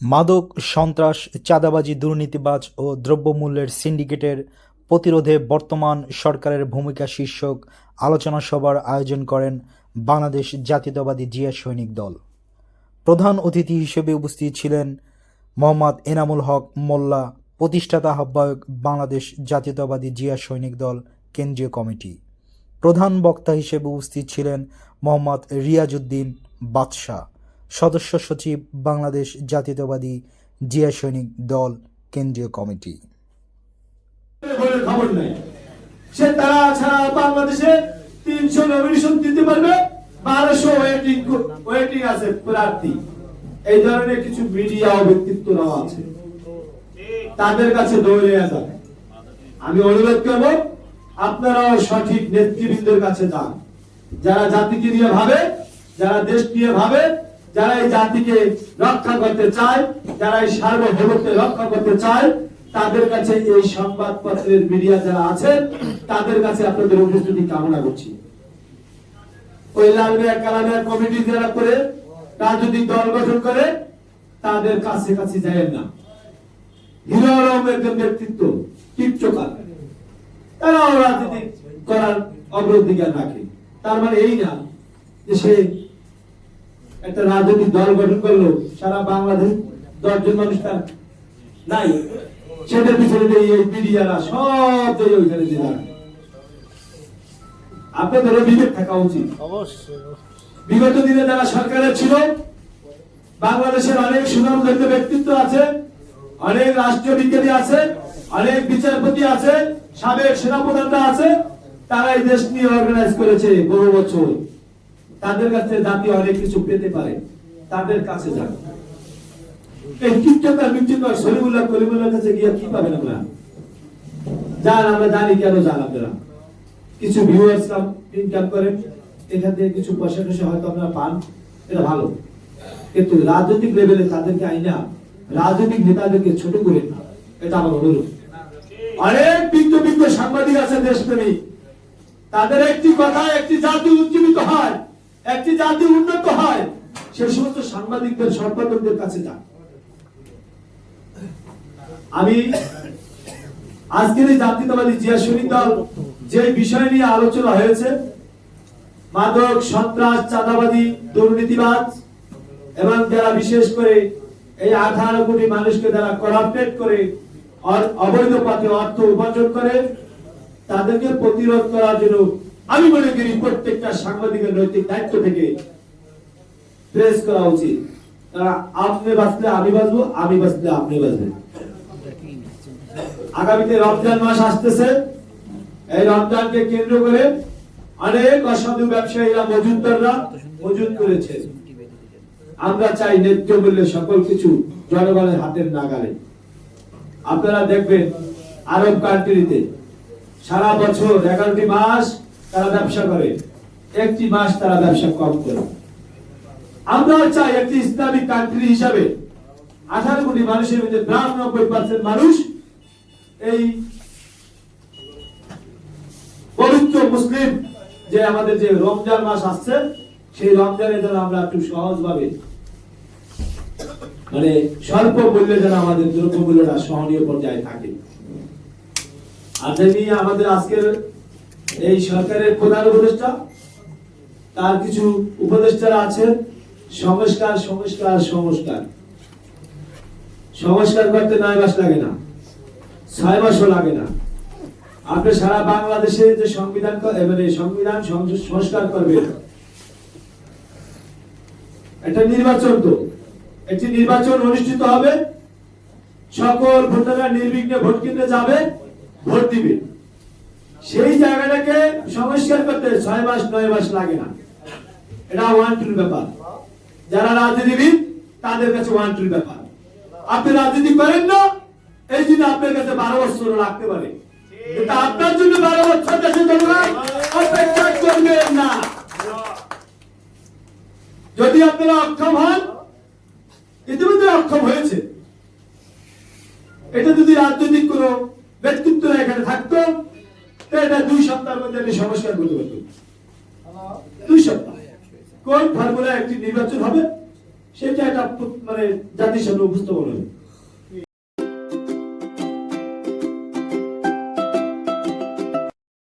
মাদক, সন্ত্রাস, চাঁদাবাজি, দুর্নীতিবাজ ও দ্রব্যমূল্যের সিন্ডিকেটের প্রতিরোধে বর্তমান সরকারের ভূমিকা শীর্ষক আলোচনা সভার আয়োজন করেন বাংলাদেশ জাতীয়তাবাদী জিয়া সৈনিক দল। প্রধান অতিথি হিসেবে উপস্থিত ছিলেন মোহাম্মদ এনামুল হক মোল্লা, প্রতিষ্ঠাতা আহ্বায়ক বাংলাদেশ জাতীয়তাবাদী জিয়া সৈনিক দল, কেন্দ্রীয় কমিটি। প্রধান বক্তা হিসেবে উপস্থিত ছিলেন মোহাম্মদ রিয়াজউদ্দিন বাদশাহ। সদস্য সচিব বাংলাদেশ জাতীয়তাবাদী জিয়া সৈনিক দল কেন্দ্রীয় কমিটি। সে তারা ছাড়া বাংলাদেশে তিনশো নমিনেশন দিতে পারবে? বারোশো ওয়েটিং ওয়েটিং আছে প্রার্থী। এই ধরনের কিছু মিডিয়া ও ব্যক্তিত্বরাও আছে। তাদের কাছে দৌড়ে যান আমি অনুরোধ করব, আপনারাও সঠিক নেতৃবৃন্দের কাছে যান। যারা জাতিকে নিয়ে ভাবে, যারা দেশ নিয়ে ভাবে যারা এই জাতিকে রক্ষা করতে চায়, যারা এই সার্বভৌমত্বে রক্ষা করতে চায়, তাদের কাছে এই সংবাদপত্রের মিডিয়া যারা আছে তাদের কাছে আপনাদের উপস্থিতি কামনা করছি। ওই লাল মিয়া, কালা মিয়া কমিটি যারা করে, রাজনৈতিক দল গঠন করে, তাদের কাছে কাছে যায় না। হিরো আলম একজন ব্যক্তিত্ব টিপচকার তারাও রাজনীতি করার অগ্রাধিকার রাখে। তার মানে এই না যে সে একটা রাজনৈতিক দল গঠন করল, সারা বাংলাদেশ দশজন মানুষ তার নাই। সেটার পিছনে এই মিডিয়ারা সব ওইখানে দিয়ে। আপনাদেরও বিবেক থাকা উচিত। বিগত দিনে যারা সরকারে ছিল, বাংলাদেশের অনেক সুনাম সুনামধন্য ব্যক্তিত্ব আছে, অনেক রাষ্ট্রীয় বিজ্ঞানী আছে, অনেক বিচারপতি আছে, সাবেক সেনাপ্রধানরা আছে তারা এই দেশ নিয়ে অর্গানাইজ করেছে বহু বছর। তাদের কাছে জাতি অনেক কিছু পেতে পারে, তাদের কাছে যান। এই সলিমুল্লাহ কাছে গিয়ে কি পাবেন আমরা? যান, আমরা জানি কেন যান আপনারা। কিছু ইনকাম করেন, এখান থেকে কিছু পয়সা টয়সা হয়তো আপনারা পান, এটা ভালো। কিন্তু রাজনৈতিক লেভেলে তাদেরকে আইনা, রাজনৈতিক নেতাদেরকে ছোট করে না, এটা আমার অনুরোধ। অনেক বিজ্ঞ বিজ্ঞ সাংবাদিক আছে দেশপ্রেমী। তাদের একটি কথা একটি একটি জাতি উন্নত হয়, সে সমস্ত সাংবাদিকদের, সম্পাদকদের কাছে যান আমি আজকের এই জাতীয়তাবাদী জিয়া দল যে বিষয় নিয়ে আলোচনা হয়েছে, মাদক, সন্ত্রাস চাঁদাবাদী দুর্নীতিবাজ, এবং যারা বিশেষ করে এই আঠারো কোটি মানুষকে যারা করাপ্টেড করে অবৈধ পথে অর্থ উপার্জন করে, তাদেরকে প্রতিরোধ করার জন্য আমি মনে করি প্রত্যেকটা সাংবাদিকের নৈতিক দায়িত্ব থেকে প্রেস করা উচিত। কারণ আপনি বাঁচলে আমি বাঁচবো, আমি বাঁচলে আপনি বাঁচবেন। আগামীতে রমজান মাস আসতেছে। এই রমজানকে কেন্দ্র করে অনেক অসাধু ব্যবসায়ীরা মজুদদাররা মজুদ করেছে। আমরা চাই ন্যায্য মূল্যে সকল কিছু জনগণের হাতের নাগালে। আপনারা দেখবেন আরব কান্ট্রিতে সারা বছর এগারোটি মাস তারা ব্যবসা করে। একটি মাস তারা ব্যবসা কম করে। আমরা চাই একটি ইসলামিক কান্ট্রি হিসাবে আঠারো কোটি মানুষের মধ্যে বিরানব্বই পার্সেন্ট মানুষ এই পবিত্র মুসলিম যে আমাদের যে রমজান মাস আসছে, সেই রমজানে যেন আমরা একটু সহজভাবে মানে স্বল্প মূল্যে যেন আমাদের দ্রব্য মূল্যটা সহনীয় পর্যায়ে থাকে। আর আমাদের আজকের এই সরকারের প্রধান উপদেষ্টা, তার কিছু উপদেষ্টারা আছেন। সংস্কার সংস্কার সংস্কার। সংস্কার করতে নয় মাস লাগে না, ছয় মাসও লাগে না। আপনি সারা বাংলাদেশে যে সংবিধান মানে সংবিধান সংস- সংস্কার করবেন একটা নির্বাচন তো। একটি নির্বাচন অনুষ্ঠিত হবে, সকল ভোটাররা নির্বিঘ্নে ভোট কেন্দ্রে যাবে, ভোট দিবে। সেই জায়গাটাকে সংস্কার করতে ছয় মাস, নয় মাস লাগে না। এটা ওয়ান টুর ব্যাপার। যারা রাজনীতিবিদ, তাদের কাছে ওয়ান টুর ব্যাপার। আপনি রাজনীতি করেন না, এই জন্য আপনার কাছে বারো বছর লাগতে পারে। কিন্তু আপনার জন্য বারো বছর দেশে জনগণ অপেক্ষা করবেন না। যদি আপনারা অক্ষম হন, ইতিমধ্যে অক্ষম হয়েছে। এটা যদি রাজনৈতিক কোন ব্যক্তিত্বরা এখানে থাকতো এটা দুই সপ্তাহের মধ্যে আমি সংস্কার করতে পারব। দুই সপ্তাহ। কোন ফর্মুলা একটি নির্বাচন হবে, সেটা একটা মানে জাতির সামনে উপস্থাপন হবে।